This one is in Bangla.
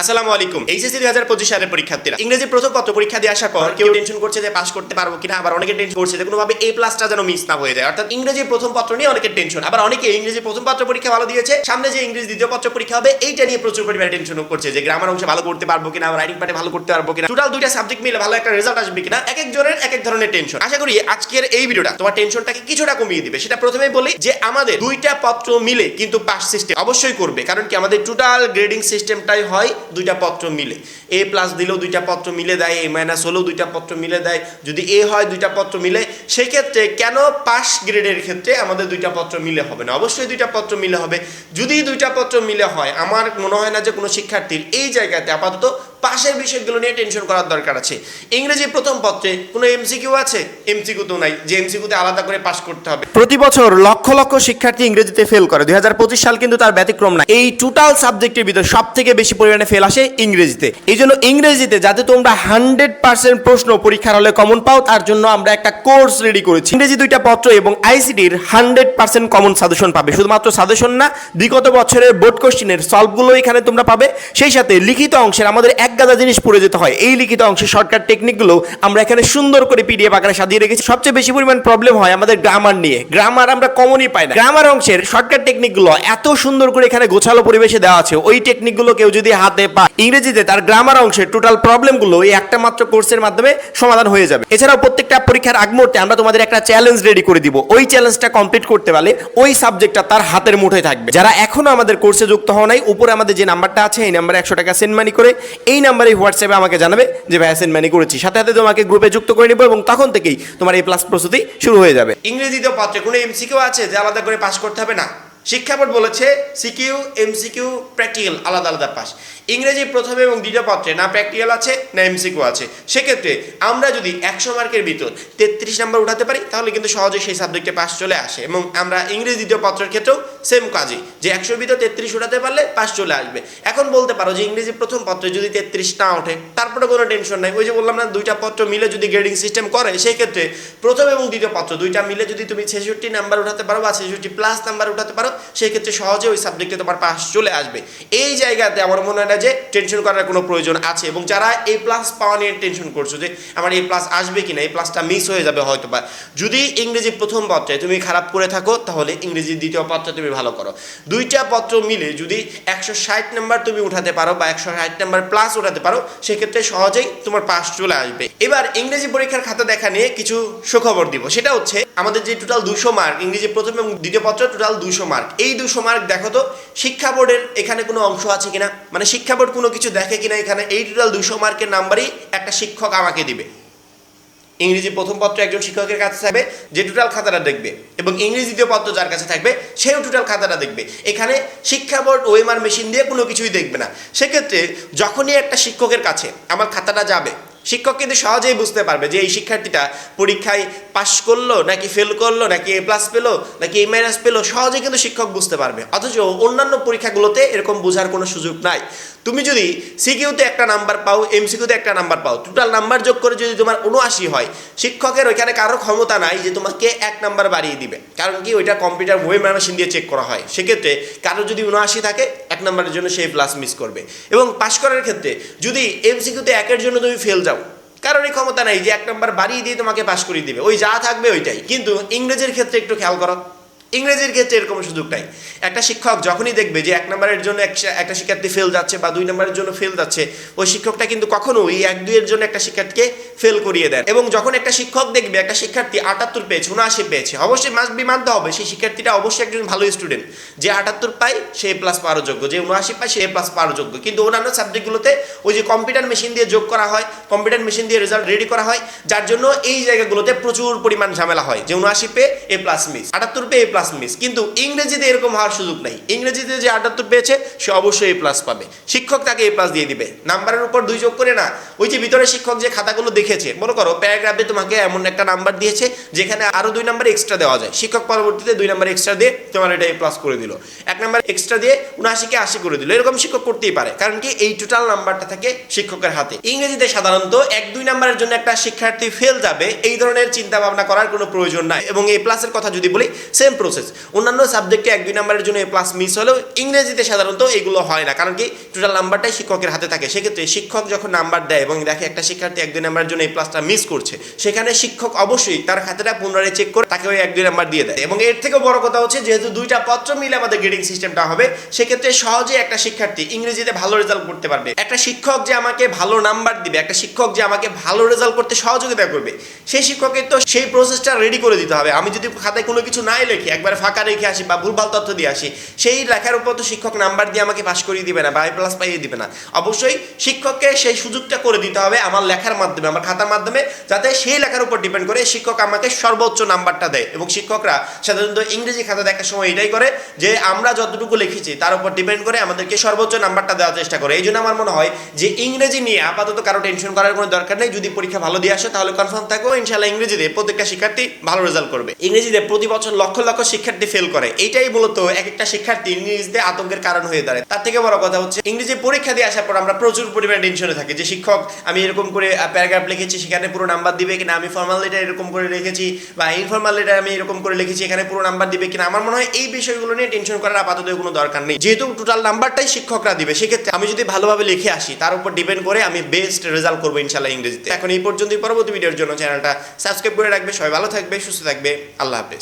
আসসালামু আলাইকুম। এইচএসসি দুই হাজার পঁচিশ সালের পরীক্ষার্থীরা। ইংরেজি প্রথম পত্র পরীক্ষা দিয়ে আসার পর কেউ টেনশন করছে যে পাস করতে পারব কিনা আবার অনেকে টেনশন করছে যে কোনোভাবে এ প্লাসটা যেন মিস না হয়ে যায়। অর্থাৎ ইংরেজি প্রথম পত্র নিয়ে অনেকের টেনশন আবার অনেকে ইংরেজি প্রথম পত্র পরীক্ষা ভালো দিয়েছে সামনে যে ইংরেজি দ্বিতীয় পত্র পরীক্ষা হবে এইটা নিয়ে প্রচুর পরিমাণে টেনশন করছে যে গ্রামার অংশে ভালো করতে পারব কিনা রাইটিং পার্টে ভালো করতে পারব কিনা। টোটাল দুইটা সাবজেক্ট মিলে ভালো একটা রেজাল্ট আসবে কিনা এক একজনের এক এক ধরনের টেনশন আশা করি আজকের এই ভিডিওটা তোমার টেনশনটাকে কিছুটা কমিয়ে দিবে। সেটা প্রথমেই বলি যে আমাদের দুইটা পত্র মিলে কিন্তু পাস সিস্টেম অবশ্যই করবে। কারণ কি আমাদের টোটাল গ্রেডিং সিস্টেমটাই হয় দুইটা পত্র মিলে। এ প্লাস দিলেও দুইটা পত্র মিলে দেয় এ মাইনাস হলেও দুইটা পত্র মিলে দেয়। যদি এ হয়, দুইটা পত্র মিলে, সেক্ষেত্রে কেন পাস গ্রেডের ক্ষেত্রে আমাদের দুইটা পত্র মিলে হবে না? অবশ্যই দুইটা পত্র মিলে হবে। যদি দুইটা পত্র মিলে হয়, আমার মনে হয় না যে কোনো শিক্ষার্থীর এই জায়গাতে আপাতত পাশের বিষয়গুলো নিয়ে টেনশন করার দরকার আছে। ইংরেজি প্রথম পত্রে কোনো এমসিকিউ আছে? এমসিকিউ তো নাই। যে এমসিকিউতে আলাদা করে পাস করতে হবে। প্রতি বছর লক্ষ লক্ষ শিক্ষার্থী ইংরেজিতে ফেল করে। দু হাজার পঁচিশ সাল কিন্তু তার ব্যতিক্রম না এই টোটাল সাবজেক্টের ভিতর সব থেকে বেশি পরিমাণে ফেল আসে ইংরেজিতে। এই জন্য ইংরেজিতে যাতে তোমরা হান্ড্রেড পার্সেন্ট প্রশ্ন পরীক্ষার হলে কমন পাও, তার জন্য আমরা একটা কোর্স রেডি করেছি। ইংরেজি দুইটা পত্র এবং আইসিটির হান্ড্রেড পার্সেন্ট কমন সাজেশন পাবে। শুধুমাত্র সাজেশন না, বিগত বছরের বোর্ড কোশ্চিনের সলভগুলো এখানে তোমরা পাবে। সেই সাথে লিখিত অংশের আমাদের এক গাদা জিনিস পড়ে যেতে হয়। এই লিখিত অংশের শর্টকাট টেকনিকগুলো আমরা এখানে সুন্দর করে পিডিএফ আকারে সাজিয়ে রেখেছি। সবচেয়ে বেশি পরিমাণ প্রবলেম হয় আমাদের গ্রামার নিয়ে। গ্রামার আমরা কমনই পাই না। গ্রামার অংশের শর্টকাট টেকনিকগুলো এত সুন্দর করে এখানে গোছালো পরিবেশে দেওয়া আছে। ওই টেকনিকগুলো কেউ যদি হাতে পায় ইংরেজিতে তার গ্রামার অংশের টোটাল প্রবলেমগুলো এই একটা মাত্র কোর্সের মাধ্যমে সমাধান হয়ে যাবে। এছাড়াও প্রত্যেকটা পরীক্ষার আগ মুহূর্তে আমরা তোমাদের একটা চ্যালেঞ্জ রেডি করে দিব। ওই চ্যালেঞ্জটা কমপ্লিট করতে পারলে ওই সাবজেক্টটা তার হাতের মুঠোয় থাকবে। যারা এখনও আমাদের কোর্সে যুক্ত হওয়া নাই, উপরে আমাদের যে নাম্বারটা আছে, এই নাম্বারে একশো টাকা সেন্ড মানি করে এই নাম্বারে হোয়াটসঅ্যাপে আমাকে জানাবে যে, ভাইয়া সেন্ড মানি করেছি। সাথে সাথে তোমাকে গ্রুপে যুক্ত করে নিবো এবং তখন থেকেই তোমার এই প্লাস প্রস্তুতি শুরু হয়ে যাবে। ইংরেজিতে পত্রে কোনো এমসিকিউ আছে যে আলাদা করে পাস করতে হবে? না। শিক্ষা বোর্ড বলেছে সিকিউ এমসিকিউ প্র্যাকটিক্যাল আলাদা আলাদা পাস ইংরেজি প্রথম এবং দ্বিতীয় পত্রে না প্র্যাকটিক্যাল আছে, না এমসিকিউ আছে। সেক্ষেত্রে আমরা যদি একশো মার্কের ভিতর তেত্রিশ নাম্বার উঠাতে পারি, তাহলে কিন্তু সহজে সেই সাবজেক্টে পাস চলে আসে এবং আমরা ইংরেজি দ্বিতীয় পত্রের ক্ষেত্রেও সেম কাজই, যে একশোর ভিতর তেত্রিশ উঠাতে পারলে পাস চলে আসবে। এখন বলতে পারো যে ইংরেজি প্রথম পত্রে যদি তেত্রিশ না ওঠে, তারপরে কোনো টেনশন নাই। ওই যে বললাম না, দুইটা পত্র মিলে যদি গ্রেডিং সিস্টেম করে সেই ক্ষেত্রে প্রথম এবং দ্বিতীয় পত্র দুইটা মিলে যদি তুমি ছেষট্টি নাম্বার উঠাতে পারো বা ছেষট্টি প্লাস নাম্বার উঠাতে পারো সেই ক্ষেত্রে সহজে ওই সাবজেক্টে তোমার পাস চলে আসবে। এই জায়গাতে আমার মনে হয় না যে টেনশন করার কোনো প্রয়োজন আছে এবং যারা এই প্লাস পাওয়া নিয়ে টেনশন করছ যে আমার এই প্লাস আসবে কিনা এই প্লাসটা মিস হয়ে যাবে হয়তো বা যদি ইংরেজি প্রথম পত্রে তুমি খারাপ করে থাকো, তাহলে ইংরেজি দ্বিতীয় পত্রে তুমি ভালো করো। দুইটা পত্র মিলে যদি একশো ষাট নাম্বার তুমি উঠাতে পারো বা একশো ষাট নাম্বার প্লাস উঠাতে পারো, সেক্ষেত্রে সহজেই তোমার পাস চলে আসবে। এবার ইংরেজি পরীক্ষার খাতা দেখা নিয়ে কিছু সুখবর দিব। সেটা হচ্ছে, আমাদের যে টোটাল দুশো মার্ক ইংরেজি প্রথম এবং দ্বিতীয় পত্র টোটাল দুশো মার্ক এই দুশো মার্ক দেখো তো, শিক্ষা বোর্ডের এখানে কোনো অংশ আছে কিনা? মানে শিক্ষা বোর্ড কোনো কিছু দেখে কিনা এখানে এই টোটাল দুশো মার্কের নাম্বারই একটা শিক্ষক আমাকে দিবে। ইংরেজি প্রথম পত্র একজন শিক্ষকের কাছে থাকবে, যে টোটাল খাতাটা দেখবে এবং ইংরেজি দ্বিতীয় পত্র যার কাছে থাকবে, সেও টোটাল খাতাটা দেখবে। এখানে শিক্ষা বোর্ড, ওএমআর মেশিন দিয়ে কোনো কিছুই দেখবে না। সেক্ষেত্রে যখনই একটা শিক্ষকের কাছে আমার খাতাটা যাবে শিক্ষক কিন্তু সহজেই বুঝতে পারবে যে এই শিক্ষার্থীটা পরীক্ষায় পাশ করল, নাকি ফেল করল, নাকি এ প্লাস পেল, নাকি এ মাইনাস পেল, সহজেই কিন্তু শিক্ষক বুঝতে পারবে। অথচ অন্যান্য পরীক্ষাগুলোতে এরকম বোঝার কোনো সুযোগ নাই। তুমি যদি সিকিউতে একটা নাম্বার পাও এমসিকিউতে একটা নাম্বার পাও টোটাল নাম্বার যোগ করে যদি তোমার উনআশি হয়, শিক্ষকের ওইখানে কারও ক্ষমতা নাই যে তোমাকে এক নাম্বার বাড়িয়ে দিবে। কারণ কি ওইটা কম্পিউটার ওয়েব মেশিন দিয়ে চেক করা হয়। সেক্ষেত্রে কারও যদি উনআশি থাকে, এক নাম্বারের জন্য সেই প্লাস মিস করবে। এবং পাশ করার ক্ষেত্রে যদি এমসিকিউতে একের জন্য তুমি ফেল যাও কারণ এই ক্ষমতা নাই যে এক নম্বর বাড়িয়ে দিয়ে তোমাকে পাশ করিয়ে দিবে। ওই যা থাকবে ওইটাই। কিন্তু ইংরেজের ক্ষেত্রে একটু খেয়াল করো। ইংরেজির ক্ষেত্রে এরকম সুযোগ নাই। একটা শিক্ষক যখনই দেখবে যে এক নম্বরের জন্য একটা শিক্ষার্থী ফেল যাচ্ছে বা দুই নম্বরের জন্য ফেল যাচ্ছে, ওই শিক্ষকটা কিন্তু কখনো এই এক দুইয়ের জন্য একটা শিক্ষার্থীকে ফেল করিয়ে দেন এবং যখন একটা শিক্ষক দেখবে, একটা শিক্ষার্থী আটাত্তর পেয়েছে, উনআশি পেয়েছে, অবশ্যই মাস্ট বি মানতে হবে, সেই শিক্ষার্থীটা অবশ্যই একজন ভালো স্টুডেন্ট যে আটাত্তর পায়, সে এ প্লাস পাওয়ার যোগ্য, যে উনআশি পায়, সে এ প্লাস পাওয়ার যোগ্য। কিন্তু অন্যান্য সাবজেক্টগুলোতে ওই যে কম্পিউটার মেশিন দিয়ে যোগ করা হয় কম্পিউটার মেশিন দিয়ে রেজাল্ট রেডি করা হয়, যার জন্য এই জায়গাগুলোতে প্রচুর পরিমাণ ঝামেলা হয়, যে উনআশি পে এ প্লাস মিস আটাত্তর পে এ প্লাস মিস কিন্তু ইংরেজিতে এরকম হওয়ার সুযোগ নাই। ইংরেজিতে যে আটাত্তর পেয়েছে, সে অবশ্যই এ প্লাস পাবে। শিক্ষক তাকে এ প্লাস দিয়ে দিবে। নাম্বারের উপর দুই যোগ করে না। ওই যে ভিতরে শিক্ষক যে খাতাগুলো দেখেছে, মনে করো প্যারাগ্রাফে তোমাকে এমন একটা নাম্বার দিয়েছে, যেখানে আরও দুই নাম্বার এক্সট্রা দেওয়া যায়। শিক্ষক পরবর্তীতে দুই নাম্বার এক্সট্রা দিয়ে তোমার এটা এ প্লাস করে দিল। এক নাম্বার এক্সট্রা দিয়ে উনআশিকে আশি করে দিল। এরকম শিক্ষক করতেই পারে, কারণ কি এই টোটাল নাম্বারটা থাকে শিক্ষকের হাতে। ইংরেজিতে সাধারণত এক দুই নাম্বারের জন্য একটা শিক্ষার্থী ফেল যাবে, এই ধরনের চিন্তা ভাবনা করার কোনো প্রয়োজন নাই। এবং এই প্লাসের কথা যদি বলি সেম প্রসেস অন্যান্য সাবজেক্টে এক, দুই নাম্বারের জন্য এ প্লাস মিস হলেও ইংরেজিতে সাধারণত এগুলো হয় না। কারণ কি টোটাল নাম্বারটাই শিক্ষকের হাতে থাকে। সেক্ষেত্রে শিক্ষক যখন নাম্বার দেয় এবং দেখে একটা শিক্ষার্থী এক, দুই নাম্বারের জন্য এই প্লাসটা মিস করছে, সেখানে শিক্ষক অবশ্যই তার খাতাটা পুনরায় চেক করে তাকে ওই এক, দুই নাম্বার দিয়ে দেয়। এবং এর থেকেও বড় কথা হচ্ছে, যেহেতু দুইটা পত্র মিলে আমাদের গ্রেডিং সিস্টেমটা হবে, সেক্ষেত্রে সহজে একটা শিক্ষার্থী ইংরেজিতে ভালো রেজাল্ট করতে পারবে। একটা শিক্ষক যে আমাকে ভালো নাম্বার দিবে, একটা শিক্ষক যে আমাকে ভালো রেজাল্ট করতে সহযোগিতা করবে, সেই শিক্ষকের তো সেই প্রসেসটা রেডি করে দিতে হবে। আমি যদি খাতায় কোনো কিছু নাই লিখি একবার ফাঁকা রেখে আসি বা ভুলভাল তথ্য দিয়ে আসি, সেই লেখার উপর তো শিক্ষক নাম্বার দিয়ে আমাকে পাশ করিয়ে দিবে না বা আই প্লাস পাইয়ে দিবে না। অবশ্যই শিক্ষককে সেই সুযোগটা করে দিতে হবে আমার লেখার মাধ্যমে, আমার খাতার মাধ্যমে, যাতে সেই লেখার উপর ডিপেন্ড করে শিক্ষক আমাকে সর্বোচ্চ নাম্বারটা দেয় এবং শিক্ষকরা সাধারণত ইংরেজি খাতা দেখার সময় এটাই করে যে আমরা যতটুকু লিখেছি তার উপর ডিপেন্ড করে আমাদেরকে সর্বোচ্চ নাম্বারটা দেওয়ার চেষ্টা করে। এই জন্য আমার মনে হয় যে ইংরেজি নিয়ে আপাতত কারও টেনশন করার কোনো দরকার নেই। যদি পরীক্ষা ভালো দিয়ে আসে তাহলে কনফার্ম থাকব ইনশাল্লাহ ইংরেজিতে প্রত্যেকটা শিক্ষার্থী ভালো রেজাল্ট করবে। ইংরেজিতে প্রতি বছর লক্ষ লক্ষ শিক্ষার্থী ফেল করে। এইটাই মূলত এক একটা শিক্ষার্থী ইংরেজিতে আতঙ্কের কারণ হয়ে দাঁড়ায়। তার থেকে বড় কথা হচ্ছে, ইংরেজি পরীক্ষা দিয়ে আসার পর আমরা প্রচুর পরিমাণে টেনশনে থাকি যে, শিক্ষক, আমি এরকম করে প্যারাগ্রাফ লিখেছি, সেখানে পুরো নাম্বার দিবে কিনা? আমি ফর্মাল লেটার এরকম করে লিখেছি বা ইনফর্মাল লেটার আমি এরকম করে লিখেছি, এখানে পুরো নাম্বার দিবে কিনা? আমার মনে হয় এই বিষয়গুলো নিয়ে টেনশন করার আপাতত কোনো দরকার নেই। যেহেতু টোটাল নাম্বারটাই শিক্ষকরা দিবে, সেক্ষেত্রে আমি যদি ভালোভাবে লিখে আসি, তার উপর ডিপেন্ড করে আমি বেস্ট রেজাল্ট করব ইনশাল্লাহ ইংরেজিতে। এখন এই পর্যন্তই। পরবর্তী ভিডিওর জন্য চ্যানেলটা সাবস্ক্রাইব করে রাখবে। সবাই ভালো থাকবে, সুস্থ থাকবে। আল্লাহ হাফেজ।